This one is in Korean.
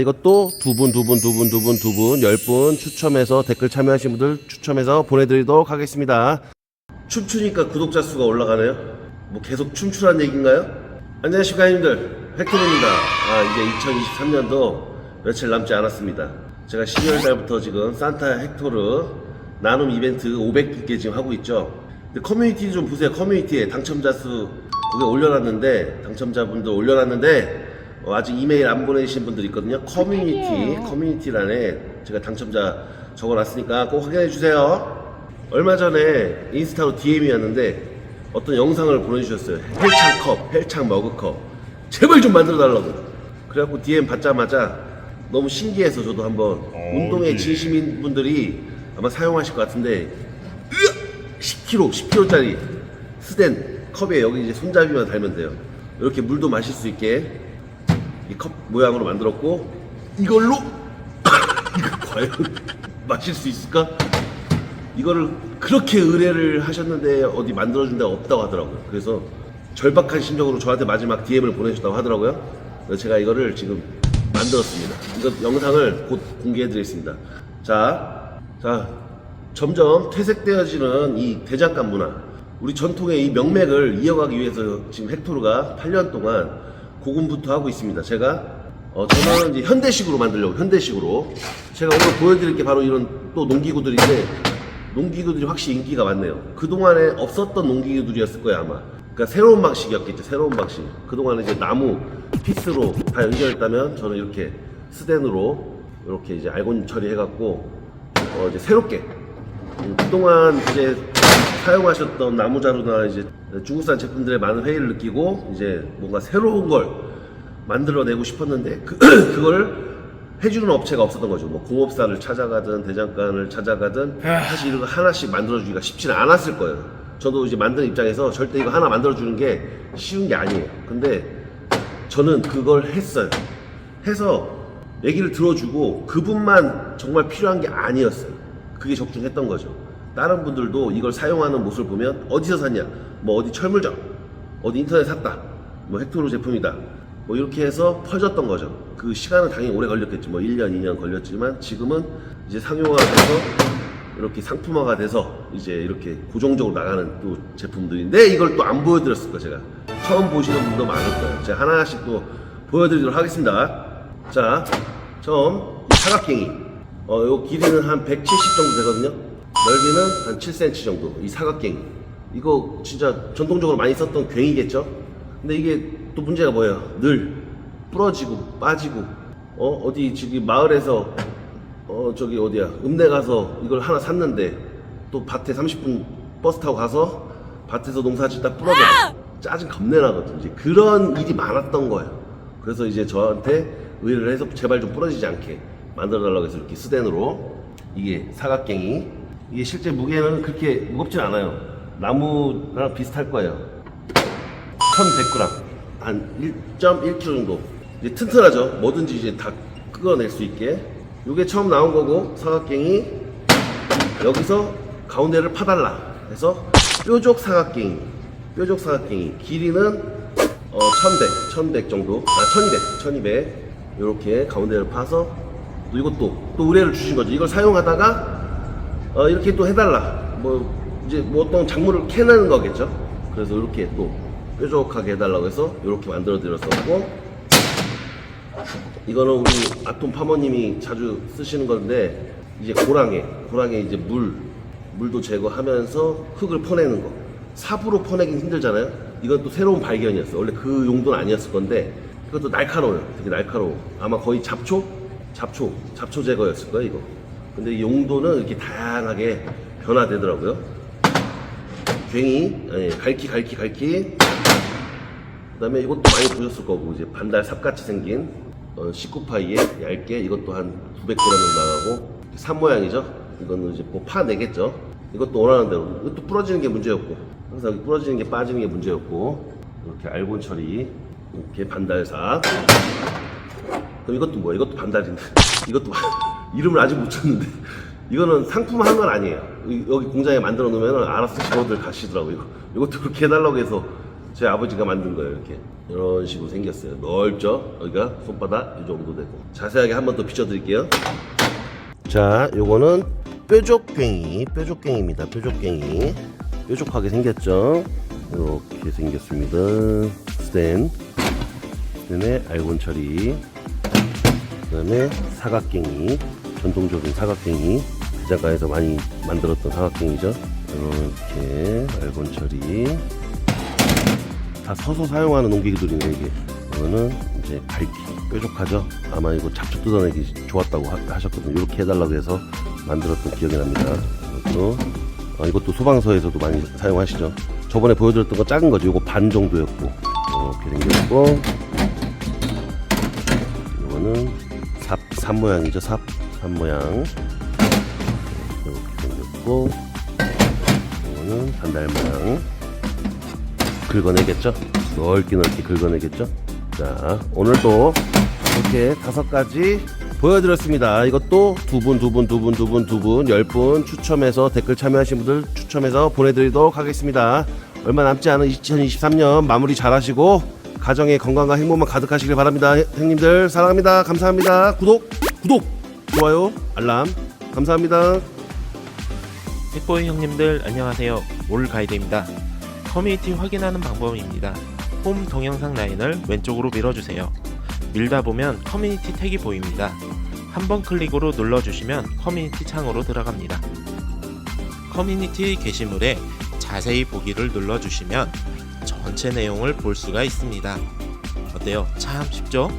이것도 두 분, 두 분, 두 분, 두 분, 두 분, 열 분 추첨해서 댓글 참여하신 분들 추첨해서 보내드리도록 하겠습니다. 춤추니까 구독자 수가 올라가네요. 뭐 계속 춤추란 얘기인가요? 안녕하십니까, 형님들. 획토입니다 아, 이제 2023년도 며칠 남지 않았습니다. 제가 12월 달부터 지금 산타 헥토르 나눔 이벤트 500분께 지금 하고 있죠. 근데 커뮤니티 좀 보세요. 커뮤니티에 당첨자 수 그게 올려놨는데 당첨자분들 올려놨는데 어, 아직 이메일 안 보내신 분들 있거든요. 커뮤니티 커뮤니티란에 제가 당첨자 적어놨으니까 꼭 확인해 주세요. 얼마 전에 인스타로 DM이 왔는데 어떤 영상을 보내주셨어요. 헬창 컵, 헬창 머그컵. 제발 좀 만들어 달라고. 그래갖고 DM 받자마자 너무 신기해서 저도 한번 운동에 진심인 분들이 아마 사용하실 것 같은데 10kg, 10kg짜리 스텐 컵에 여기 이제 손잡이만 달면 돼요. 이렇게 물도 마실 수 있게 이 컵 모양으로 만들었고 이걸로 이거 과연 마실 수 있을까? 이거를 그렇게 의뢰를 하셨는데 어디 만들어준 데가 없다고 하더라고요. 그래서 절박한 심정으로 저한테 마지막 DM을 보내주셨다고 하더라고요. 그래서 제가 이거를 지금 만들었습니다. 이거 영상을 곧 공개해드리겠습니다. 자, 자, 점점 퇴색되어지는 이 대장간 문화, 우리 전통의 이 명맥을 이어가기 위해서 지금 헥토르가 8년 동안 고군부터 하고 있습니다. 제가 어, 저는 이제 현대식으로 만들려고 현대식으로 제가 오늘 보여드릴 게 바로 이런 또 농기구들인데 농기구들이 확실히 인기가 많네요. 그 동안에 없었던 농기구들이었을 거예요 아마. 그러니까 새로운 방식이었겠죠. 새로운 방식. 그 동안에 이제 나무 피스로 다 연결했다면 저는 이렇게 스댄으로 이렇게 이제 알곤 처리해갖고 어, 이제 새롭게 음, 그동안 이제 사용하셨던 나무 자루나 이제 중국산 제품들의 많은 회의를 느끼고 이제 뭔가 새로운 걸 만들어내고 싶었는데 그, 그걸 해주는 업체가 없었던 거죠. 뭐 공업사를 찾아가든 대장간을 찾아가든 사실 이거 하나씩 만들어주기가 쉽지는 않았을 거예요. 저도 이제 만드는 입장에서 절대 이거 하나 만들어주는 게 쉬운 게 아니에요. 근데 저는 그걸 했어요. 해서 얘기를 들어주고 그분만 정말 필요한 게 아니었어요. 그게 적중했던 거죠. 다른 분들도 이걸 사용하는 모습을 보면 어디서 샀냐? 뭐 어디 철물점, 어디 인터넷 샀다, 뭐 헥토르 제품이다. 뭐 이렇게 해서 퍼졌던 거죠. 그 시간은 당연히 오래 걸렸겠지. 뭐 1년, 2년 걸렸지만 지금은 이제 상용화가 돼서 이렇게 상품화가 돼서 이제 이렇게 고정적으로 나가는 또 제품들인데 이걸 또 안 보여드렸을 거예요, 제가. 처음 보시는 분도 많을 거예요. 제가 하나씩 또 보여드리도록 하겠습니다. 자, 처음 이 사각갱이. 어, 요 길이는 한 170 정도 되거든요. 넓이는 한 7cm 정도. 이 사각갱이. 이거 진짜 전통적으로 많이 썼던 괭이겠죠? 근데 이게 또 문제가 뭐예요? 늘 부러지고 빠지고 어 어디 지금 마을에서 어 저기 어디야 읍내 가서 이걸 하나 샀는데 또 밭에 30분 버스 타고 가서 밭에서 농사 짓다 부러져 짜증 겁내 나거든 이제 그런 일이 많았던 거예요 그래서 이제 저한테 의뢰를 해서 제발 좀 부러지지 않게 만들어 달라고 해서 이렇게 스댄으로 이게 사각갱이 이게 실제 무게는 그렇게 무겁진 않아요. 나무랑 비슷할 거예요. 1100g 한 1.1kg 정도. 이제 튼튼하죠? 뭐든지 이제 다 끄어낼 수 있게. 이게 처음 나온 거고 사각갱이. 여기서 가운데를 파달라 해서 뾰족 사각갱이. 뾰족 사각갱이. 길이는 어, 1100 1100 정도. 아 1200 1200 이렇게 가운데를 파서 또 이것도 또 의뢰를 주신 거죠. 이걸 사용하다가 어, 이렇게 또 해달라. 뭐 이제 뭐 어떤 작물을 캐내는 거겠죠? 그래서 이렇게 또 뾰족하게 해달라고 해서 이렇게 만들어 드렸었고 이거는 우리 아톰 파머님이 자주 쓰시는 건데 이제 고랑에 고랑에 이제 물 물도 제거하면서 흙을 퍼내는 거. 삽으로 퍼내긴 힘들잖아요. 이건 또 새로운 발견이었어. 원래 그 용도는 아니었을 건데 이것도 날카로워요. 되게 날카로워. 아마 거의 잡초? 잡초 잡초 제거였을 거예요 이거 근데 이 용도는 이렇게 다양하게 변화되더라고요. 괭이 아니, 갈키 갈키 갈키 그다음에 이것도 많이 보셨을 거고 이제 반달 삽같이 생긴 어, 19파이에 얇게 이것도 한 900g 정도 나가고. 삽 모양이죠? 이거는 이제 뭐 파내겠죠? 이것도 원하는 대로. 이것도 부러지는 게 문제였고. 항상 부러지는 게 빠지는 게 문제였고. 이렇게 알곤 처리. 이렇게 반달삽 그럼 이것도 뭐야? 이것도 반달인데. 이것도 이름을 아직 못 쳤는데. 이거는 상품화한 건 아니에요. 이- 여기 공장에 만들어 놓으면 알아서 직원들 가시더라고요. 이것도 그렇게 해달라고 해서 제 아버지가 만든 거예요 이렇게. 이런 식으로 생겼어요. 넓죠? 여기가 손바닥 이 정도 되고. 자세하게 한 번 더 비춰드릴게요. 자 요거는 뾰족갱이 뾰족갱이입니다. 뾰족갱이. 뾰족하게 생겼죠? 이렇게 생겼습니다. 스텐 스텐의 알곤 처리. 그 다음에 사각갱이 전통적인 사각갱이 대장가에서 많이 만들었던 사각갱이죠. 이렇게 알곤 처리. 다 서서 사용하는 농기구들이네 이게. 이거는 이제 밝기 뾰족하죠. 아마 이거 잡초 뜯어내기 좋았다고 하, 하셨거든요. 이렇게 해달라고 해서 만들었던 기억이 납니다. 이것도 아, 이것도 소방서에서도 많이 사용하시죠. 저번에 보여드렸던 거 작은 거죠. 이거 반 정도였고. 이렇게 생겼고. 이거는 삽, 삽 모양이죠 삽, 삽 모양. 이렇게 생겼고 이거는 반달 모양. 긁어내겠죠? 넓게 넓게 긁어내겠죠? 자 오늘도 이렇게 다섯 가지 보여드렸습니다. 이것도 두 분 두 분 두 분 두 분 두 분 열 분 추첨해서 댓글 참여하신 분들 추첨해서 보내드리도록 하겠습니다. 얼마 남지 않은 2023년 마무리 잘 하시고 가정의 건강과 행복만 가득하시길 바랍니다. 형님들 사랑합니다. 감사합니다. 구독 구독 좋아요 알람 감사합니다 핵보이 형님들 안녕하세요. 올 가이드입니다. 커뮤니티 확인하는 방법입니다. 홈 동영상 라인을 왼쪽으로 밀어주세요. 밀다 보면 커뮤니티 택이 보입니다. 한 번 클릭으로 눌러주시면 커뮤니티 창으로 들어갑니다. 커뮤니티 게시물에 자세히 보기를 눌러주시면 전체 내용을 볼 수가 있습니다. 어때요? 참 쉽죠?